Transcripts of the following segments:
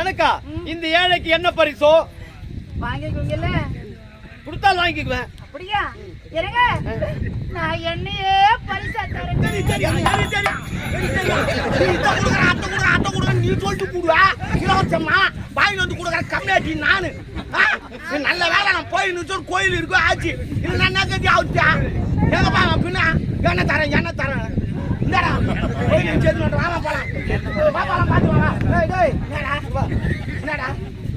எனக்கா? இந்த ஏழைக்கு என்ன பரிசோ? வாங்கிக்கோங்கல்ல. கொடுத்தாலும் வாங்கிக்குவேன். அப்படியா? இருங்க நான் என்னையே பரிசா தரேன். சரி, சரி, சரி, சரி. அத்தை கொடுக்குற, அத்தை கொடுக்குற, நீ சொல்லிட்டு போடுவ. இலவசமா வாங்கிட்டு வந்து கொடுக்குற கம்மியாட்டி நானு நல்ல வேலை நான் போய் நிச்சயம் கோயில் இருக்கும் ஆச்சு நான் என்ன கட்டி ஆகுச்சா எங்க பாங்க பின்ன என்ன தரேன் என்ன தரேன் இந்தாடா கோயில் நிச்சயம் வாமா போலாம் வா போலாம் பார்த்து வா டேய் டேய் என்னடா என்னடா?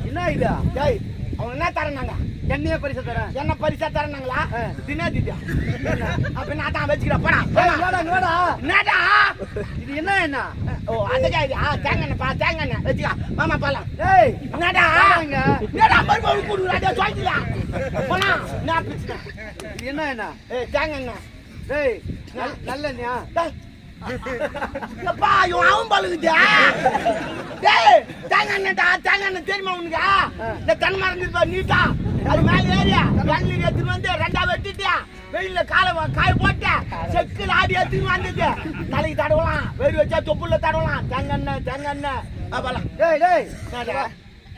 என்ன இது? டேய் அவங்க என்ன தரேன்னாங்க? என்னைய பரிசு தரேன். என்ன பரிசா தரேன்னாங்களா. தினா திட்டியா அப்ப நான் தான் வச்சுக்கிறேன். போடா. போடா. இங்கவாடா. என்னடா? இது என்ன என்ன? ஓ அந்த காய் ஆ தேங்காய் பா தேங்காய் வச்சுக்கா. மாமா பாலாம். டேய் என்னடா. என்னடா மறுபடியும் குடுக்குறாடா சொல்லியா போனா நான் பிடிச்சிட்டேன் இது என்ன என்ன? ஏய் தேங்காய் டேய் நல்- நல்லெண்ணெயா? எப்பா இவன் அவன் பழுகுதா டேய். தேங்காய் எண்ணெய்டா தேங்காய் எண்ணெய் தெரியுமா உனக்கு? இந்த தென்னை மரம் இருக்கு பாரு, நீட்டா. அது மேல ஏறியா வெள்ளி எடுத்துட்டு வந்து ரெண்டா வெட்டிட்டியா வெயில்ல காலை காய போட்ட செக்குல ஆடி எடுத்துட்டு வந்தது தலைக்கு தடவலாம் வெறி வச்சா தொப்புல தடவலாம். தேங்காய் எண்ணெய் அப்பலாம் டேய் டேய்?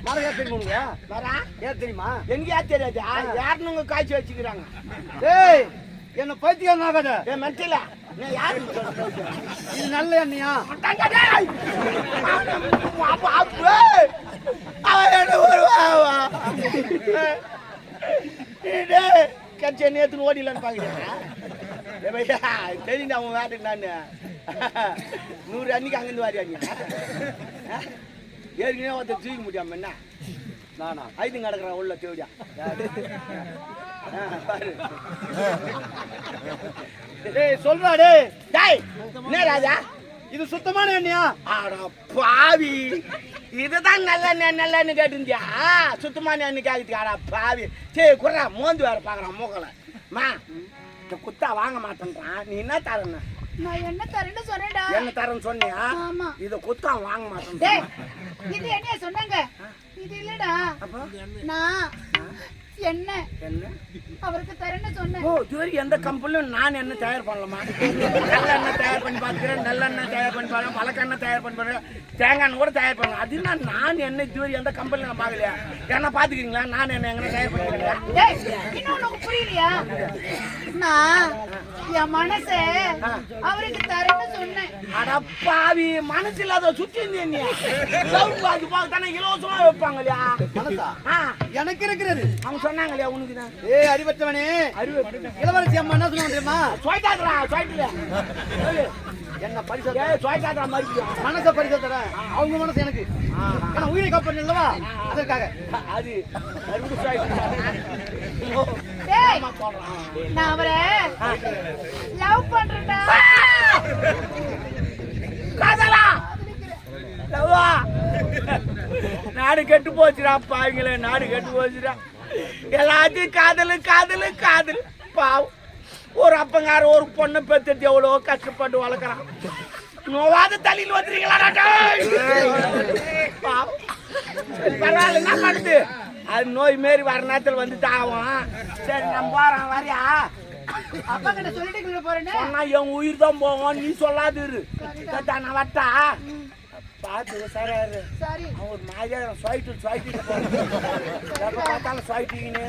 மரம் ஏன் தெரியுமா வரா ஏன் தெரியுமா? எங்கேயா தெரியாது? யாருன்னு காய்ச்சி வச்சுக்கிறாங்க. டேய். என்ன பைத்தியம் ஆகாத என் மெட்டில. நீ யாரு? இது நல்ல எண்ணெயா? கட்சி நேத்து ஓடிலான்னு பாக்குறேன் தெரியுது அவன் வேட்டுக்கு நான். நூறு அன்னைக்கு அங்கிருந்து வாரியாங்க ஏற்கனவே ஒருத்தர் தூக்க முடியாம என்ன? நானா? ஐந்து கிடக்குறான் உள்ள தேடியா சொல்றா டேய். டேய் என்ன ராஜா? இது சுத்தமான எண்ணெயா? அட பாவி. இதுதான் நல்ல நல்லன்னு கேட்டிருந்தியா? சுத்தமான எண்ணெய் கேக்குது அடா பாவி. சரி குறா மோந்து வேற பாக்குறான் மூக்கல. மா இந்த குத்தா வாங்க மாட்டேன்றான். நீ என்ன தரேன்னு நான் என்ன தரேன்னு சொன்னேன்டா. என்ன தரேன்னு சொன்னியா? ஆமா. இதை குத்தா வாங்க டேய் மாட்டேன் இது என்னைய சொன்னாங்க? இது இல்லடா. நான் என்ன? என்ன அவருக்கு தரேன்னு சொன்னேன். ஓ இதுவரை எந்த கம்பெனிலும் நான் என்ன தயார் பண்ணலாமா நல்ல எண்ணெய் தயார் பண்ணி பார்த்துக்கிறேன் நல்ல எண்ணெய் தயார் பண்ணி பார்க்கறேன் பழக்கெண்ணெய் தயார் பண்ணி பார்க்கறேன் தேங்காய் கூட தயார் பண்ணலாம் அது என்ன நான் என்ன இதுவரை எந்த கம்பெனிலும் நான் பார்க்கலையா? என்ன பார்த்துக்கிறீங்களா? நான் என்ன எங்கே தயார் உனக்கு புரியலையா? நான் என் மனச அவருக்கு தரேன்னு சொன்னேன். அடப்பாவி மனசு இல்லாத சுத்தி இருந்தீங்க சவுண்ட் பாக்கு பார்க்க தானே இலவசமா வைப்பாங்க இல்லையா? மனசா? ஆ, எனக்கு இருக்கிறது. அவங்க சொன்னாங்க இல்லையா உனக்கு தான் ஏய் அறிவற்றவனே. அறிவு இளவரசி அம்மா என்ன சொன்னாங்க தெரியுமா? சொல்லிட்டாங்களா சொல்லிட்டு என்ன பரிசு ஏ சொல்லிட்டாங்களா மறுபடியும். மனச பரிசு தரேன் அவங்க மனசு எனக்கு. ஏன்னா உயிரை அல்லவா அதற்காக. அது டேய் நான் அவரை லவ் பண்றேன்டா. காதலா? லவ்வா? நாடு கெட்டு போச்சுடா பாவிங்களே நாடு கெட்டு போச்சுடா. எல்லாத்தையும் காதலு காதலு காதல். பாவம். ஒரு அப்பங்கார ஒரு பொண்ணை பெத்துட்டு எவ்வளோ கஷ்டப்பட்டு வளர்க்குறான். நோவாத தலையில் வந்துருங்களா பாவம். பரவாயில்ல என்ன பண்ணுது? அது நோய் மாரி வர நேரத்தில் வந்து ஆகும் சரி நம்ம போறோம் வரியா? அப்பா கிட்ட சொல்லிட்டு போறேன்னு? சொன்னா என் உயிர் தான் போகும் நீ சொல்லாது நான் வட்டா பார்த்து சார் சரி. அவன் ஒரு மாதிரியா ஸ்வைட்டு ஸ்வைட்டு எப்போ பார்த்தாலும் ஸ்வைட்டிங்கன்னு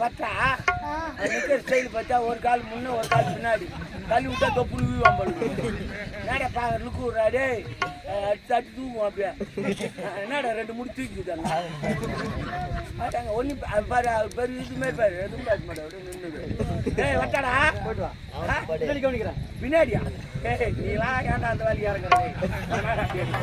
வட்டா ஆ. நிற்கிற ஸ்டைல் பார்த்தா ஒரு கால் முன்ன ஒரு கால் பின்னாடி. தள்ளி விட்டா தொப்புனு வீவான் படுது என்னடா பா லுக்கு விட்றாடே அடிச்சு அடிச்சு தூக்குவோம் அப்படியே. என்னடா ரெண்டு முடி தூக்கிட்டாங்க ஒன்றும் பாரு பெரிய இது மாதிரி பாரு எதுவும் பார்க்க மாட்டேன் டேய் வட்டாடா போயிட்டு வா. கவனிக்கிறேன் பின்னாடியா ஏய் நீலாம் ஏன்டா அந்த வேலைக்கு இறங்குறது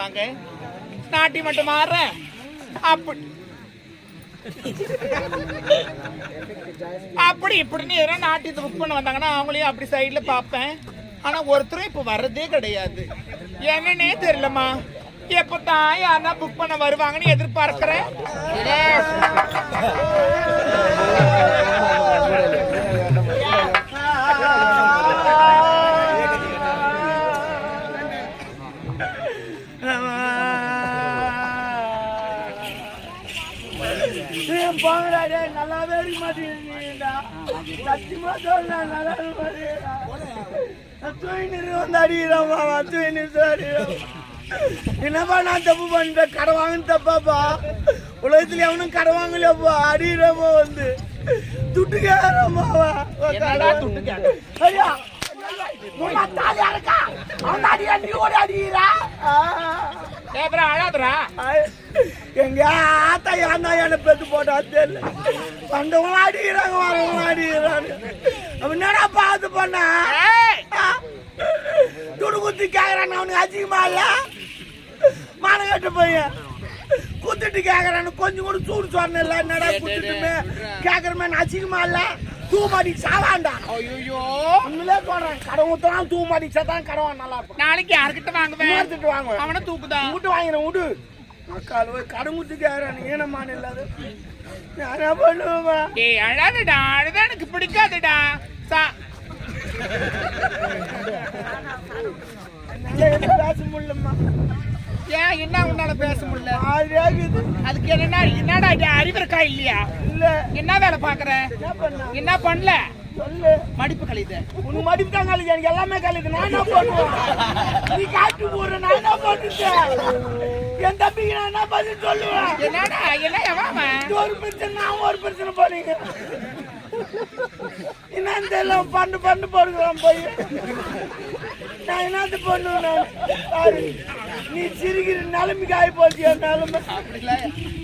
என்னதான் நாட்டி மட்டும் மாற அப்படி. அப்படி இப்படின்னு எதனா நாட்டியத்தை புக் பண்ண வந்தாங்கன்னா அவங்களையும் அப்படி சைடில் பார்ப்பேன். ஆனா ஒருத்தரும் இப்ப வர்றதே கிடையாது. என்னன்னே தெரியலம்மா. எப்பதான் யாருன்னா புக் பண்ண வருவாங்கன்னு எதிர்பார்க்கிறேன். டேய் நல்லாவே இருக்க மாட்டேங்கிறீங்கடா சத்தியமா சொல்றேன் நல்லா இருக்க மாட்டேங்கிறா தூயினிரு வந்து அடிக்கிறான் மாமா தூயினிரு அடிக்கிறான் என்னப்பா நான் தப்பு பண்ணிட்டேன்? கடை வாங்கின தப்பாப்பா? உலகத்துல எவனும் கடை வாங்கலையாப்பா? அடிக்கிறப்போ வந்து. துட்டு கேட்கறாமாவா என்னடா துட்டு கேக்குற? ஐயா உங்க தாலியா இருக்கா அவன் அடியா நீ ஓடி அடிக்கிறா? ஏப்ரா அழாதுரா எங்க ஆத்தா ஏன்டா என்ன பெத்து போட்டா தெரியல. வந்தவங்க அடிக்கிறாங்க வரவங்க அடிக்கிறாங்க என்னடா பார்த்து பண்ணா? துடு குத்தி கேக்குறான் அவனுக்கு அதிகமா இல்ல? மானகட்ட பையன் குத்திட்டு கேக்குறான்னு கொஞ்சம் கூட சூடு சொன்ன இல்ல. என்னடா குத்திட்டுமே? கேக்குறமே அசிங்கமா இல்ல? தூ மாடி சாவாண்டா. ஐயோ உண்மையிலே சொல்றேன் கடை ஊத்தலாம் தூ மாடி தான் கடை நல்லா இருக்கும். நாளைக்கு யார்கிட்ட வாங்குவேன்? எடுத்துட்டு வாங்க அவனை தூக்குதான் விட்டு வாங்கிறேன் விடு அக்கால் போய் கடன் குத்து கேக்குறானு ஏனமான இல்லாத. என்ன பண்ணுவேமா ஏய் அழாதடா. அழுதா எனக்கு பிடிக்காதுடா. சா. என்னால பேச முடியலம்மா. ஏன் என்ன உன்னால பேச முடியல? அதுக்கு என்னன்னா என்னடா இது அறிவிருக்கா இல்லையா? இல்ல. என்ன வேலை பாக்குற என்ன பண்ண? என்ன பண்ணல? மடிப்பு கழிது உனக்கு மடிப்பு தான் கழிச்சு எனக்கு எல்லாமே கழிது நான் என்ன பண்ணுவேன்? நீ காட்டு போற நான் என்ன பண்ணுட்டேன் என் தம்பிக்கு நான் என்ன பதில் சொல்லுவேன்? என்னடா என்ன எவாம ஒரு பிரச்சனை நான் ஒரு பிரச்சனை பண்ணீங்க என்னன்னு தெரியல பண்ணு பண்ணு போடுகிறான் போய். நான் என்னது பண்ணுவேன் நான்? நீ சிரிக்கிற நிலைமைக்கு ஆகி போச்சு என் நிலைமை.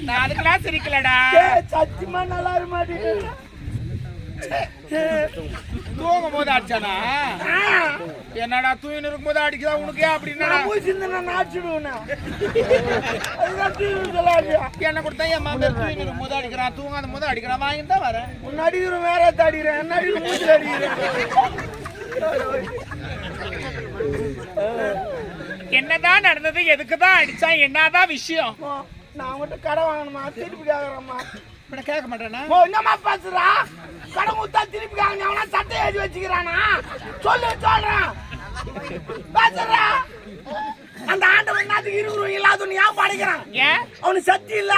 நான் அதுக்கெல்லாம் சிரிக்கலடா. சத்தியமா நல்லா இருக்க மாட்டேங்குது. தூங்கும் போது அடிச்சானா? என்னடா தூயின் இருக்கும் போது அடிக்குதா உனக்கு? அப்படின்னா நான் சொல்லாதியா என்ன கொடுத்தா என் மாமியார் தூயின் இருக்கும் போது அடிக்கிறான் தூங்காத போது அடிக்கிறான் வாங்கி தான் வரேன். உன் அடிக்கிறேன் வேற அடிக்கிறேன் என்ன அடிக்கிற மூச்சில் அடிக்கிறேன். என்னதான் நடந்தது எதுக்கு தான் அடிச்சா என்னதான் விஷயம்? நான் அவங்ககிட்ட கடை வாங்கணுமா? திருப்பி கேக்குறேம்மா இப்ப கேட்க மாட்டேனா ஓ என்னம்மா பேசுறா? கடை ஊத்தா திருப்பி கேக்குறேன் அவனா சட்டை எழுதி வச்சுக்கிறானா? சொல்லு சொல்றேன். பேசுறா. அந்த ஆண்டவன் என்னத்துக்கு இருக்கிறவங்க இல்லாதவன் ஏன் படைக்கிறான்? ஏன்? அவனுக்கு சக்தி இல்ல.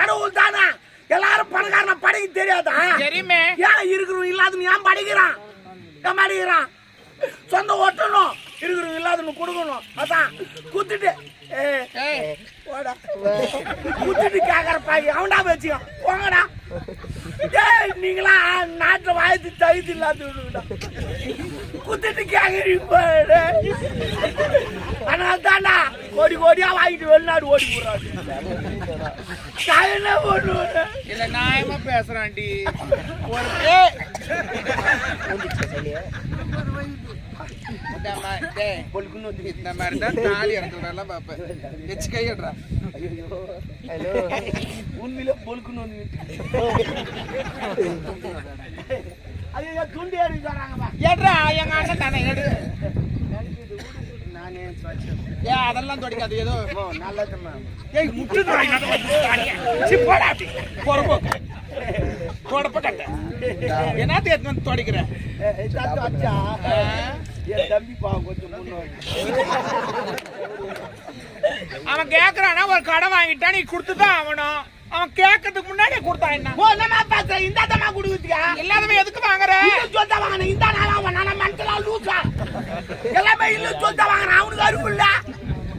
கடவுள் தானே எல்லாரும் பணக்காரன படைக்க தெரியாதா? தெரியுமே. ஏன் இருக்கிறவன் இல்லாதவன் ஏன் படிக்கிறான்? ஏன் படிக்கிறான்? சொந்த ஒட்டணும் இல்லாதவனு கொடுக்கணும். அதான் குத்துட்டு போடா. குத்துட்டு கேக்குற பாக்கி அவன்டா வச்சுக்கோ போங்கடா. ஏய் நீங்களா நாட்டுல வாயத்து தகுதி இல்லாத குத்துட்டு கேக்குறீங்க பாரு. அதனால தாண்டா கோடி கோடியா வாங்கிட்டு வெளிநாடு ஓடி நான் என்ன பண்ணுவேன் இல்ல. நியாயமா பேசுறான்டி? ஒரு இந்த மா- டேய், இந்த மாதிரி தான் தாலி இறந்துடலாம் பாப்பேன் வச்சு கையிடுறா உண்மையில பொழுக்குன்னு வந்து ஐயோ துண்டி அடி தராங்கப்பா ஏட்ரா எங்க அண்ணன் தானே எடு ஏ அதெல்லாம் தொடிக்காது ஏதோ நல்லதுமா ஏய் பொறுப்பு கட்ட என்னத்து எடுத்து வந்து தொடைக்கிற தத்து வச்சா ஆ? என் தம்பி பா கொஞ்சம் முன்னோடி. அவன் கேக்குறானா ஒரு கடை வாங்கிட்டா நீ கொடுத்துதான் ஆகணும். அவன் கேட்கறதுக்கு முன்னாடியே கொடுத்தா என்ன? ஓ நம்ம பேச இந்த தம்மா குடுக்குறியா இல்லாதவன் எதுக்கு வாங்குற? இல்ல சொல்ல வாங்கின இந்த நாளா அவன் நான் மென்டலா லூசா? எல்லாமே இல்ல சொல்ல வாங்கின அவனுக்கு அருப்பு இல்ல.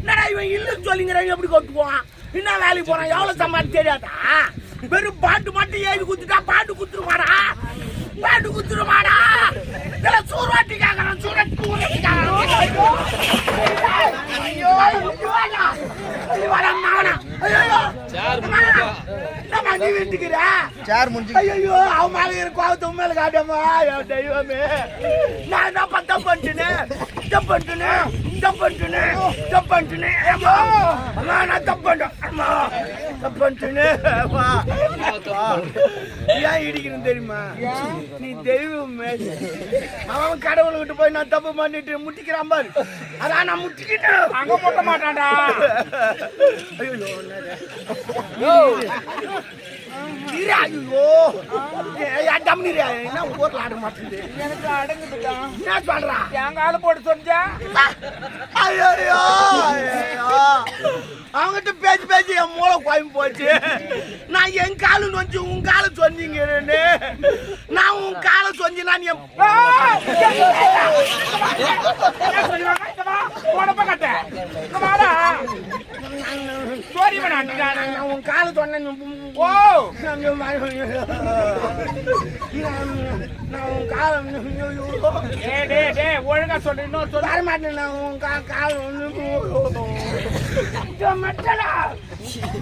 என்னடா இவன் இல்ல சொல்லிங்கிறான் எப்படி கொட்டுவான்? என்ன வேலைக்கு போறான்? எவ்வளவு சம்பாதி தெரியாதா? வெறும் பாட்டு மட்டும் ஏறி குத்துட்டா பாட்டு குத்துருமாடா பேண்டு குத்துருமாடா இல்ல சூறாட்டி கேக்குறேன் சூறாட்டி ஊரட்டி நான்? தப்பு பண்ணிட்டேன் தப்பு பண்ணிட்டேன் தப்பு பண்ணிட்டேன் தப்பு பண்ணிட்டேன் ஐயோ அம்மா நான் தப்பு பண்ணிட்டேன் அம்மா தப்பு பண்ணிட்டேன் அம்மா. ஏன் இடிக்கணும் தெரியுமா? நீ தெய்வம் அவன் கடவுள்கிட்ட போய் நான் தப்பு பண்ணிட்டு முட்டிக்கிறான் பாரு. அதான் நான் முட்டிக்கிட்டேன். அங்க போட்ட மாட்டான்டா. ஐயோ ஐயோ என்ன ஊர்ல ஆட மாட்டேங்குது எனக்கு அடங்குதுடா என்ன சொல்றா? என் கால போட்டு சொன்னா ஐயோ அவங்ககிட்ட பேசி பேசி என் மூளை குழம்பு போச்சு நான் என் காலு நொஞ்சு உன் காலை சொன்னீங்கன்னு நான் உன் காலை சொன்னி நான் என் நான் உன் காலை சொன்னேன் ஓ நான் உன் காலை டே டே டே ஒழுங்கா சொல்லு இன்னொரு சொல்லு. உன் கா கால்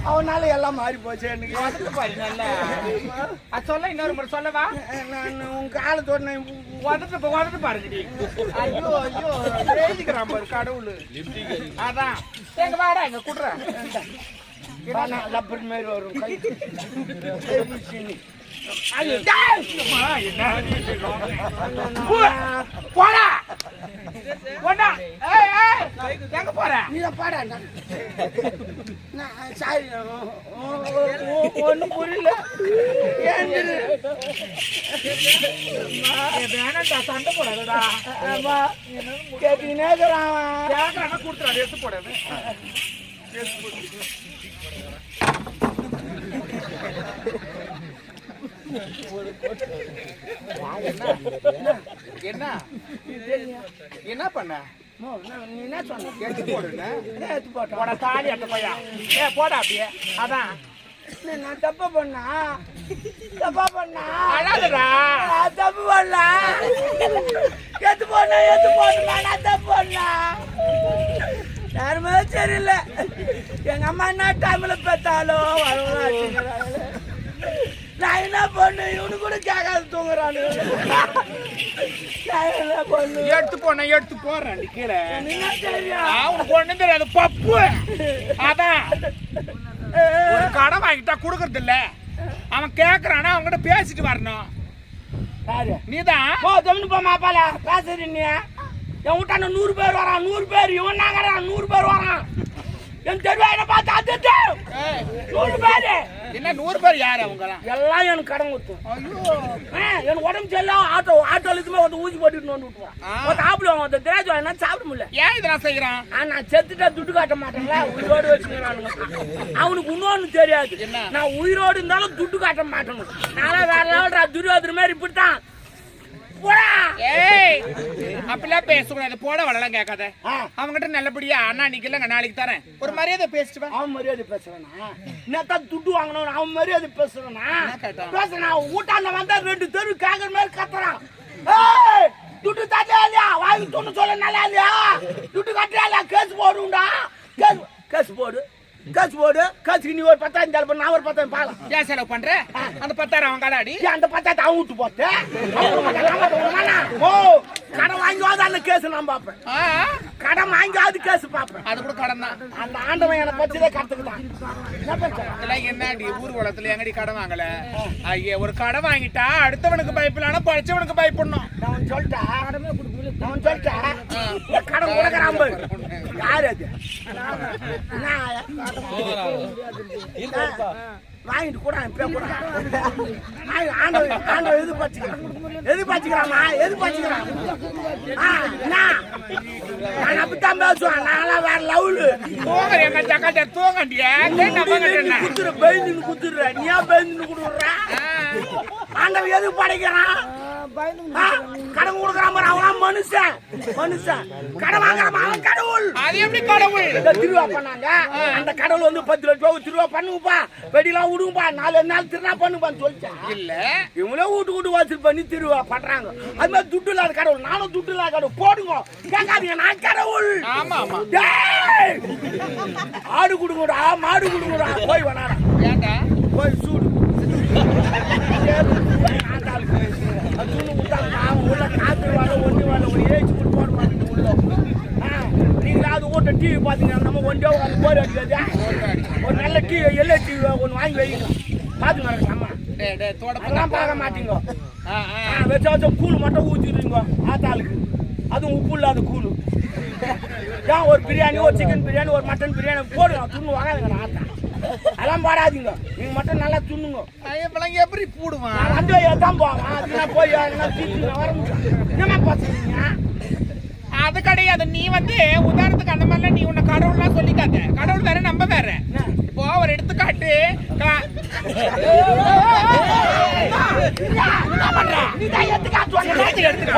அவனால எல்லாம் மாறி போச்சு. எனக்கு வந்துட்டு பாரு நல்லா. அது சொல்ல இன்னொரு முறை சொல்லவா? நான் உன் காலை சொன்னேன் வந்துட்டு வந்துட்டு பாருங்கடி. ஐயோ ஐயோ எழுதிக்கிறான் பாரு கடவுள். அதான். எங்க வாடா எங்க குடுற. லப்பர் மாதிரி வரும் கை. போடா. போடா ஏய் ஏய்! எங்க போற? நீ பாடா சாரி புரியல. சண்டை போடாதடா. ஆமா, கொடுத்துறாரு எடுத்து போடாது. என்ன? என்ன பண்ண? நீ என்ன சொன்ன எடுத்து போடுன்னு எடுத்து போட்டோம் போட தாலி அட்ட பையா? ஏ போடா அப்படியே. அதான். நான் தப்பு பண்ணா தப்பா பண்ணா அழாதடா. தப்பு பண்ணல எத்து போனா எத்து போட்டுமா நான் தப்பு பண்ணா யாருமே சரியில்லை எங்க அம்மா என்ன டைம்ல பெத்தாலும் வரவங்க நான் என்ன பண்ணு இவனு கூட கேட்காது தூங்குறானு. நான் என்ன பண்ணு எடுத்து போன எடுத்து போறேன். நீ கீழே. உனக்கு ஒண்ணும் தெரியாது பப்பு. அதான். ஒரு கடன் வாங்கிட்டா குடுக்கறது இல்ல. அவன் கேக்குறானா அவன்கிட்ட பேசிட்டு வரணும். நீதான். போ தமிழ் போ மாப்பால பேசுறீ நீ. என் வீட்டான நூறு பேர் வரான் நூறு பேர். இவன் நாங்கிறான் நூறு பேர் வரான். என் தெருவாயின பார்த்து அது ஏய், நூறு பேரு. என்ன நூறு பேர் யாரு அவங்கலாம்? எல்லாம் எனக்கு கடன் கொடுத்தோம் எனக்கு உடம்பு சரியில்லை ஆட்டோ ஆட்டோல இதுமே வந்து ஊசி போட்டுட்டு வந்து விட்டுருவான் ஆ. ஒரு திராட்சை வாங்கினா சாப்பிட முடியல. ஏன் இதெல்லாம் செய்யறான் ஆ, நான் செத்துட்டா துட்டு காட்ட மாட்டேன்ல உயிரோடு வச்சுக்கிறானுங்க அவனுக்கு இன்னொன்னு தெரியாது? நான் உயிரோடு இருந்தாலும் துட்டு காட்ட மாட்டேன் நாளா வேற லெவல்ரா துரியோதன மாதிரி இப்படித்தான். போடா. ஏய் அப்படிலாம் பேசக்கூடாது. போட வரலாம் கேட்காத. ஆ. அவங்ககிட்ட நல்லபடியா அண்ணா இன்னைக்கு இல்லைங்க நாளைக்கு தரேன் ஒரு மரியாதை பேசிட்டு வா. அவன் மரியாதை பேசுறானா? என்னத்தான் துட்டு வாங்கணும் அவன் மரியாதை பேசுறானா? பேசுறான் ஊட்டாண்ட வந்தா ரெண்டு தெரு கேக்குற மாதிரி கத்துறான். ஏய், துட்டு தட்டியா இல்லையா? வாங்கி துண்ணு சொல்ல நல்லா இல்லையா? துட்டு கட்டியா இல்லையா? கேஸ் போடுண்டா. கேஸ் கேஸ் போடு. கேஸ் போடு கேஸுக்கு நீ ஒரு பத்தாயிரம் தரப்பு நான் ஒரு பத்தாயிரம் பார்க்கலாம் ஏன் செலவு பண்ற? அந்த பத்தாயிரம் அவன் கடாடி அந்த பத்தாயிரத்தை அவன் விட்டு போட்டு? ஓ கடன் வாங்கியாவது அந்த கேஸ் நான் பார்ப்பேன். கடன் வாங்கியாவது கேஸ் பார்ப்பேன். அது கூட கடன் தான். அந்த ஆண்டவன் என்னை பத்திலே கத்துக்கிட்டான் என்ன பேசுற இதெல்லாம் என்னடி ஊர் உலகத்துல எங்கடி கடன் வாங்கல? ஐயா ஒரு கடன் வாங்கிட்டா அடுத்தவனுக்கு பயப்படலாம்னா படிச்சவனுக்கு பயப்படணும். நான் உனக்கு சொல்லிட்டேன் நான் இந்த கடன் கொடுக்குறான் பாரு. யாரு அது? நான் வாங்கிட்டு கூட இப்ப கூட. ஆண்டவன் ஆண்டவன் எது பச்சுக்கிறான் எது பச்சுக்கிறாமா எது பச்சுக்கிறான் ஆ, என்ன? நான் அப்படித்தான் பேசுவேன். நான்லாம் வேற லவ்லு தூங்க எங்க ஜக்காட்ட தூங்கண்டியா குத்துரு பெயின்னு குத்துடுற நீ ஏன் பெயின்னு குடுக்குற? ஆண்டவன் எதுக்கு படைக்கிறான் கடன் கொடுக்குறான் பாரு, அவன் மனுஷன். மனுஷன். கடன் வாங்குறான் அவன் கடவுள். அது எப்படி கடவுள்? இந்த திருவா பண்ணாங்க. அந்த கடவுள் வந்து பத்து லட்சம் ரூபா திருவா பண்ணுங்கப்பா. வெடிலாம் விடுங்கப்பா. நாலு நாள் திருநா பண்ணுப்பான்னு சொல்லிட்டேன். இல்ல. இவங்களே வீட்டு வீட்டு வாசல் பண்ணி திருவா பண்றாங்க. அது மாதிரி துட்டு இல்லாத கடவுள். நானும் துட்டு இல்லாத கடவுள். போடுங்க. கேட்காதீங்க நான் கடவுள். ஆமா ஆமா. டேய்! ஆடு கொடுங்கடா மாடு கொடுங்கடா. போய் வேணாடா போய் சூடு. TV பாத்தீங்கன்னா நம்ம ஒண்டியா உட்கார்ந்து போர் அடிக்காதா? ஒரு நல்ல டிவி எல்ஏ டிவி ஒன்று வாங்கி வைங்க டேய் தொடப்ப அதெல்லாம் பார்க்க மாட்டீங்க ஆ, வச்சாச்சும் கூழ் மட்டும் ஊற்றிடுறீங்க ஆத்தாளுக்கு. அதுவும் உப்பு இல்லாத கூழ். ஏன் ஒரு பிரியாணி ஒரு சிக்கன் பிரியாணி ஒரு மட்டன் பிரியாணி போடுங்க துண்ணு வாங்காதுங்க ஆத்தா. அதெல்லாம் பாடாதீங்க. நீங்க மட்டும் நல்லா துண்ணுங்க ஐயப்பழங்க எப்படி பூடுவான்? நான் வந்து தான் போவேன்? போய் வர முடியும் என்னம்மா பேசுறீங்க அது கிடையாது நீ வந்து உதாரணத்துக்கு அந்த மாதிரிலாம் நீ உன்னை கடவுள்லாம் சொல்லிக்காத கடவுள் வேற நம்ம வேற இப்போ ஒரு எடுத்துக்காட்டு எடுத்துக்காட்டு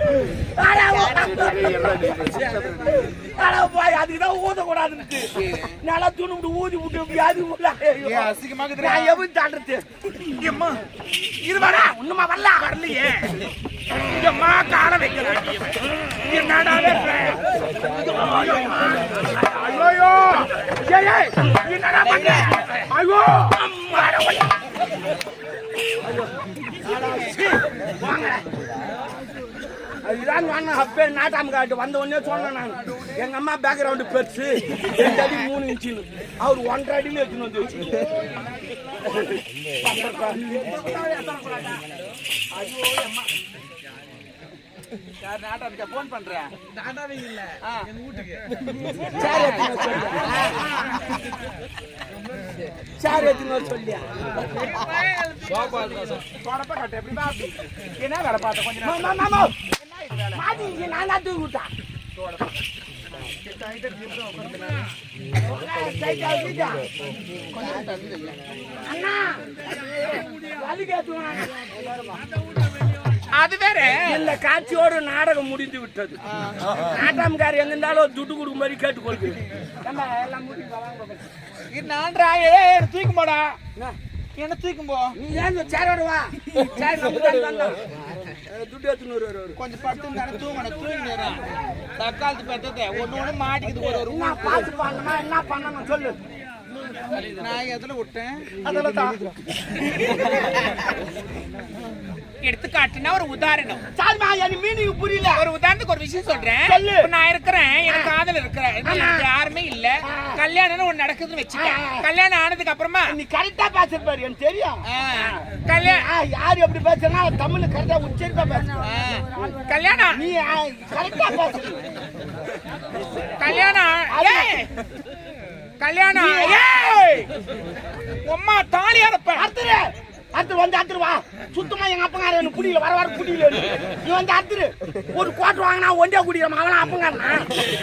வந்த. ஓ யாரு ஆ மாட்டீங்களா போய் அதுக்கு தான் ஊதக்கூடாதுன்னு நல்லா துணி ஊதி விட்டு வியாதி? நான் எப்படி தாண்டது இது வரா. ஒண்ணுமா வரல? வரலையே. ஏம்மா கால வைக்கிறான் என்னடா? ஐயோ. என்னடா பண்ற ஐயோ. அம்மா, சீ, வாங்க. அப்பே நாட்டாம காட்டு. வந்த உடனே சொன்னேன் நான். எங்க அம்மா பேக்ரவுண்டு பெருசு. ரெண்டு அடி மூணு இன்ச்சுன்னு. அவர் ஒன்றரை அடியில எடுத்துன்னு வந்து வச்சு. போன் பண்றேன் சொல்லியா? சேர் எடுத்துன்னு சொல்லியா? என்ன வேலை பார்த்த கொஞ்ச நேரம் மாமா மாமா மாடி இங்க நான் தான் தூக்கி விட்டேன் அது வேற. இந்த காட்சியோடு நாடகம் முடிந்து விட்டது. நாட்டாம்கார் எங்க இருந்தாலும் துட்டு கொடுக்கும் மாதிரி கேட்டுக்கொள்கிறேன். நான்றா ஏ தூக்கும் போடா. என்ன? தூக்கும் போ? நீ ஏன் சேரோட வா? சேர் துட்டு எடுத்துன்னு வருவாரு. கொஞ்சம் படுத்து தானே தூங்கணும் தூங்கிடுறேன் தக்காளத்து பெத்ததை ஒண்ணு ஒண்ணு மாட்டிக்குது ஒரு ஒரு என்ன பண்ணணும் சொல்லு நான் எதுல விட்டேன். அதில் தான் எடுத்துக்காட்டுனா ஒரு உதாரணம். சாரிம்மா எனக்கு மீனிங் புரியல. ஒரு உதாரணத்துக்கு ஒரு விஷயம் சொல்றேன். நான் இருக்கிறேன் எனக்கு காதல் இருக்கிறேன் எனக்கு யாருமே இல்ல. கல்யாணம்னு ஒண்ணு நடக்குதுன்னு வச்சுக்க ஆ. கல்யாணம் ஆனதுக்கு அப்புறமா நீ கரெக்டா பேசுறது எனக்கு தெரியும். கல்யாணம் யார் எப்படி பேசுறா? தமிழ் கரெக்டா உச்சரிப்பா பேசுறேன் கல்யாணம் நீ கரெக்டா பேசுற. கல்யாணம் ஏய்! கல்யாணம்! உம்மா தாலி அறப்ப அத்துரு அத்துரு வந்து அத்துரு வா. சுத்தமா எங்க அப்பங்கார எனக்கு புடியல வர வர புடியல நீ வந்து அத்துரு ஒரு கோட்டு வாங்கினா ஒண்டியா குடிக்கிற அவனா அப்பங்காரனா?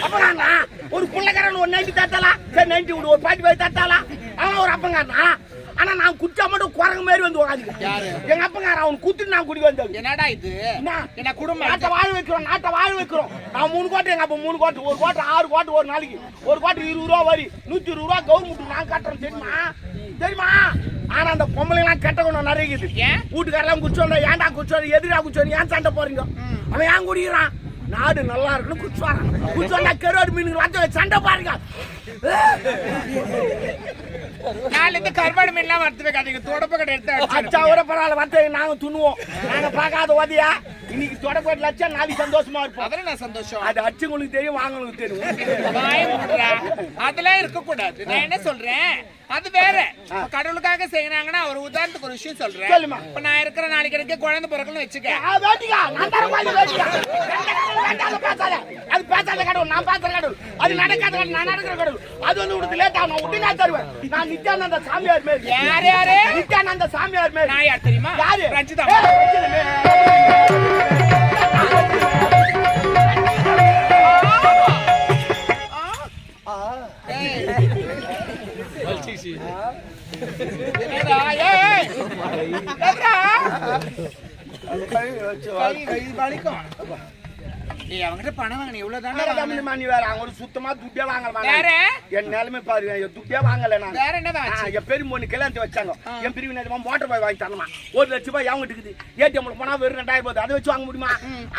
அப்பங்காரனா? ஒரு புள்ளக்காரன் ஒரு நைன்டி தட்டாளா? சரி நைன்டி விடு. ஒரு பாட்டி பாய் தட்டாளா? அவன் ஒரு அப்பங்காரனா? ஆனா நான் குச்சா மட்டும் குரங்கு மாதிரி வந்து உட்காந்துக்க யாரு? எங்க அப்பங்காரன் அவன் குத்துட்டு நான் குடிக்க வந்தது. என்னடா இது? என்ன? குடும்பம்? நாட்டை வாழ வைக்கிறோம் நாட்டை வாழ வைக்கிறோம். நான் மூணு கோட்டை எங்க அப்ப மூணு கோட்டை ஒரு கோட்டை ஆறு கோட்டை ஒரு நாளைக்கு. ஒரு கோட்டை இருபது ரூபா வரி நூத்தி இருபது ரூபா கவர்மெண்ட் நான் கட்டுறேன் தெரியுமா? தெரியுமா? ஆனா அந்த பொம்பளை எல்லாம் கெட்ட குணம் நிறைய? வீட்டுக்காரெல்லாம் குச்சோம் ஏன்டா குச்சோம் எதிரா குச்சோம் ஏன் சண்டை போறீங்க அவன் ஏன் குடிக்கிறான்? நாடு நல்லா இருக்குன்னு குச்சோண்டா கருவாடு மீனுங்க வந்து சண்டை பாருங்க நாளைல இருந்து கருவாடு மீன்லாம் வறுத்து வைக்காதீங்க தொடப்பு கடை எடுத்து அச்சா அடிச்சிருங்க. கூட பரவாயில்ல வந்து நாங்க துண்ணுவோம் நாங்க பார்க்காத ஓதியா இன்னைக்கு தொடப்பட்டு லட்சம் நாளைக்கு சந்தோஷமா இருப்போம் அதுல நான் சந்தோஷம் அது அச்சுங்களுக்கு தெரியும் வாங்கங்களுக்கு தெரியும். அதெல்லாம் இருக்க கூடாது நான் என்ன சொல்றேன் அது வேற கடவுளுக்காக செய்யறாங்கன்னா ஒரு உதாரணத்துக்கு ஒரு விஷயம் சொல்றேன். இப்ப நான் இருக்கிற நாளைக்கு எனக்கு குழந்தை பிறக்கணும்னு வச்சுக்க அது பேசாத. அது பேசாத கடவுள், நான் பேசுற கடவுள். அது நடக்காத கடவுள், நான் நடக்கிற கடவுள். அது வந்து உனக்கு late ஆகும், நான் உடனே நான் தருவேன். நான் நித்யானந்த சாமியார் மாதிரி. யார் யாரு நித்யானந்த சாமியார் மாதிரி. நான் யார் தெரியுமா யாரு? ரஞ்சிதா கை கை வலிக்கும் ஏய் அவங்கிட்ட பணம் வாங்கின இவ்வளவு அட தானே தமிழ் மணி வேற அவங்க ஒரு சுத்தமா துட்டே வாங்கல வேற? என் நிலைமை பாரு என் துட்டே வாங்கல நான். வேற என்ன ஆ, ஆச்சு? என் பெரும் பொண்ணு கல்யாணத்தை வச்சாங்க. என் பிரிவு நேரமா மோட்டர் பாய் வாங்கி தரணுமா? ஒரு லட்ச ரூபாய் அவங்க இருக்குது? ஏடிஎம்ல போனா வெறும் ரெண்டாயிரம் ரூபாய். அதை வச்சு வாங்க முடியுமா?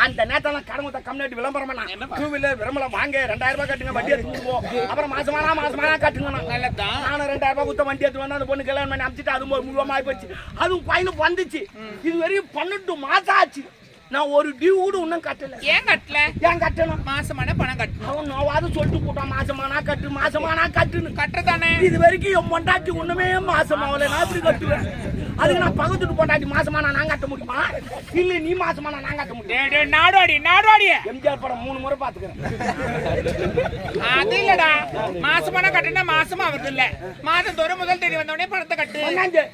அந்த நேரத்தெல்லாம் கடமை கம்யூனிட்டி விளம்பரம் பண்ணா டூ வீலர் விளம்பரம் வாங்க ரெண்டாயிரம் ரூபாய் கட்டுங்க வண்டி எடுத்து போ. அப்புறம் மாசமானா மாசமானா கட்டுங்க நல்லதான் நானும் ரெண்டாயிரம் ரூபாய் கொடுத்த வண்டி எடுத்து வந்து அந்த பொண்ணு கல்யாணம் பண்ணி அமிச்சிட்டு அது ஒரு முழுவதும் ஆகி போச்சு. அதுவும் பையனுக்கு வந்துச்சு. இது வரையும் பன்னெண்டு மாசம் ஆச்சு. நான் ஒரு டியூ கூட இன்னும் கட்டல. ஏன் கட்டல? ஏன் கட்டணும் மாசமான பணம் கட்டணும். அவன் நோவாது சொல்லிட்டு போட்டான் மாசமானா கட்டு மாசமானா கட்டுன்னு. கட்டுறதானே? இது வரைக்கும் என் பொண்டாட்டி ஒண்ணுமே மாசம் ஆகல நான் எப்படி கட்டுவேன்? அதுக்கு நான் பக்கத்துட்டு பொண்டாட்டி மாசமானா நான் கட்ட முடியுமா? இல்ல நீ மாசமானா நான் கட்ட முடியும்? டேய் டேய் நாடோடி நாடோடி எம்ஜிஆர் படம் மூணு முறை பாத்துக்கிறேன் அது இல்லடா. மாசமான கட்டுனா மாசமா வருது இல்ல. மாதம் தோறும் முதல் தேதி வந்த உடனே பணத்தை கட்டு. ஒன்னாம் தேதி.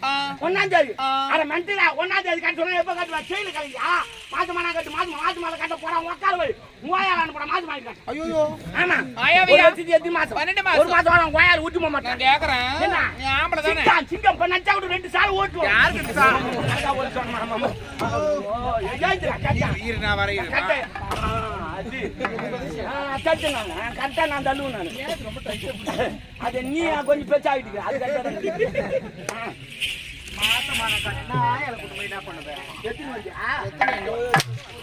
ஒன்னாம் தேதி. அட மென்டலா ஒன்னாம் தேதி கட்ட சொன்னா எப்ப கட்டுவா? செயல் கலையா? மாசமானா கட்டு மாசம் மாசமால கட்ட போறா உக்கால வை மூவாயிரம் போட மாசம் கட்டு ஐயோ ஆமா. ஆயாவியா? எட்டு மாசம்? பன்னெண்டு மாசம். ஒரு மாசம் வாங்க கோயால் ஊட்டி போக மாட்டேன். கேக்குறேன். என்ன? ஆம்பளை தானே? சிங்கம் நச்சா கூட ரெண்டு சால் ஓட்டுவோம். யாருக்கு கரெக்டா. இரு நான் வரேன் கரெக்டா. அது. நான் தள்ளுவேன் அது நீ கொஞ்சம் பேச்சாகிட்டு அது மாசமான கண்ணா எனக்கு போய் என்ன பண்ணுவேன் எத்தனை வண்டியா?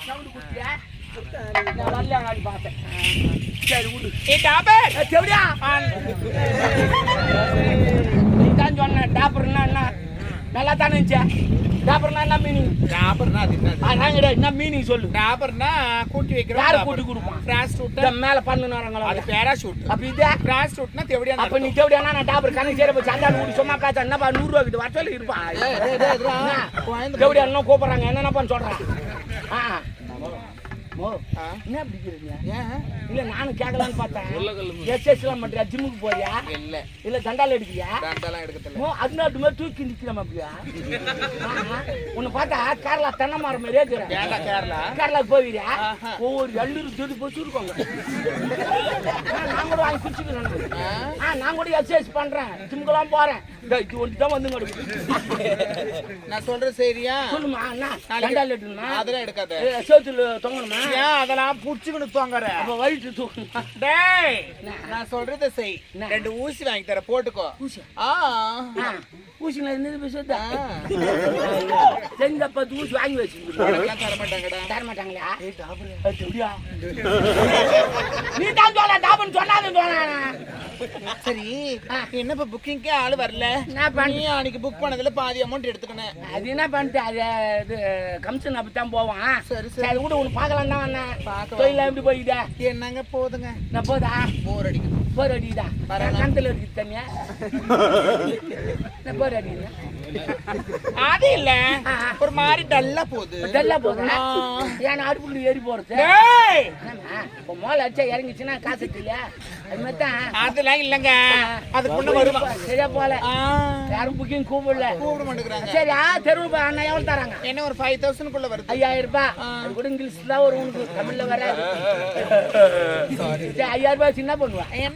சவுண்டு சரி ஏய், சொன்ன டாப்பர்னா என்ன நல்லா தானே இருந்துச்சா டாப்பர்னா என்ன மீனிங் டாபர்னா அது என்னது நாங்கடா என்ன மீனிங் சொல்லு டாபர்னா கூட்டி வைக்கிறோம் யாரு கூட்டி கொடுப்பான்? கிராஸ் ரூட் மேல அது பேராஷூட் அப்ப இதே கிராஸ் ரூட்னா தெவடியா அப்ப நீ தேவடியானா நான் டாப்பர் கணக்கு சேர போய் சண்டால் கூடி சும்மா என்னப்பா நூறு ரூபா இது வரச்சொல்லி இருப்பா தேவடியா இன்னும் கூப்பிடுறாங்க என்னென்னப்பான்னு சொல்றான் மோ. ஆ? என்ன பிடிக்கிறீங்க ஏன் இல்ல நானும் கேட்கலான்னு பார்த்தேன். எக்ஸசைஸ் எல்லாம் பண்றியா? ஜிம்முக்கு போறியா? இல்ல. இல்ல தண்டால் அடிக்கிறியா டாண்டெல்லாம் எடுக்கல அதனாட்டு மாதிரி தூக்கி நிக்கிறோம் அப்படியா? ஆஹா. உன்னை பார்த்தா கேரளா தென்னை மரம் மாதிரியே இருக்கிற கேரளா கேரளா? கேரளாக்கு போவீரியா ஆஹா. ஒவ்வொரு எள்ளூர் சொல்லி போச்சு இருக்கோங்க நான் கூட வாங்கி குடிச்சுக்கிறேன். ஆ? ஆ நான் கூட எக்ஸசைஸ் பண்றேன். ஜிம்முக்கெல்லாம் போறேன். இதோ ஒன்று தான் வந்து நான் சொல்றது சரியா? சொல்லுமா அண்ணா. தண்டால் எடுக்கணுமா? அதெல்லாம் எடுக்காத. சேத்துல தொங்கணுமா? ஏன் அதெல்லாம் புடிச்சுக்கணும் தூங்குற அப்ப வயிற்று டேய் நான் சொல்றத செய்? ரெண்டு ஊசி வாங்கி தர போட்டுக்கோ. ஊசி? ஆ. ஆ, ஊசி நான் இருந்தது பேசுதா. செஞ்ச பத்து ஊசி வாங்கி வச்சுருக்கேன் தர மாட்டாங்கடா தர மாட்டாங்களா அது எப்படியா? நீ தான் சொல்ல டாபன் சொல்லாத சரி. என்ன இப்ப புக்கிங்க்கே ஆளு வரல? என்ன பண்ண- அன்னைக்கு புக் பண்ணதுல பாதி அமௌண்ட் எடுத்துக்கினேன் அது என்ன பண்ணிட்டு அது இது கமிஷன் அப்படித்தான் போவான். சரி, சரி அது கூட உனக்கு பார்க்கலாம் தான் வந்தேன். தொழில எப்படி போய்க்குதா என்னங்க போதுங்க? நான் போதா? போர் அடிக்குது. போர் அடிக்குதா. கணத்துல இருக்குது தனியா நான் போர் அடிக்குது? அது இல்ல. ஒரு மாதிரி டல்லா போகுது. போதா ஆ. ஏன் அடுப்புக்குள்ள ஏறி போறது? இப்போ மோளை அடிச்சா இறங்கிச்சுன்னா காசு இல்லையா அதெல்லாம் இல்லங்க. அதுக்குள்ள வருவா சரியா போல. யாரும் புக்கிங் கூப்பிடல. கூப்பிட மாட்டேங்கிறாங்க. சரி ஆ தெருவு அண்ணா எவ்வளவு தராங்க? என்ன ஒரு ஃபைவ் தௌசண்ட்குள்ள வருது? ஐயாயிரம் ரூபாய். அது கூட இங்கிலீஷ் தான் உனக்கு. தமிழ்ல வராது. சரி, ஐயாயிரம் ரூபாய் சின்ன பண்ணுவா? என்ன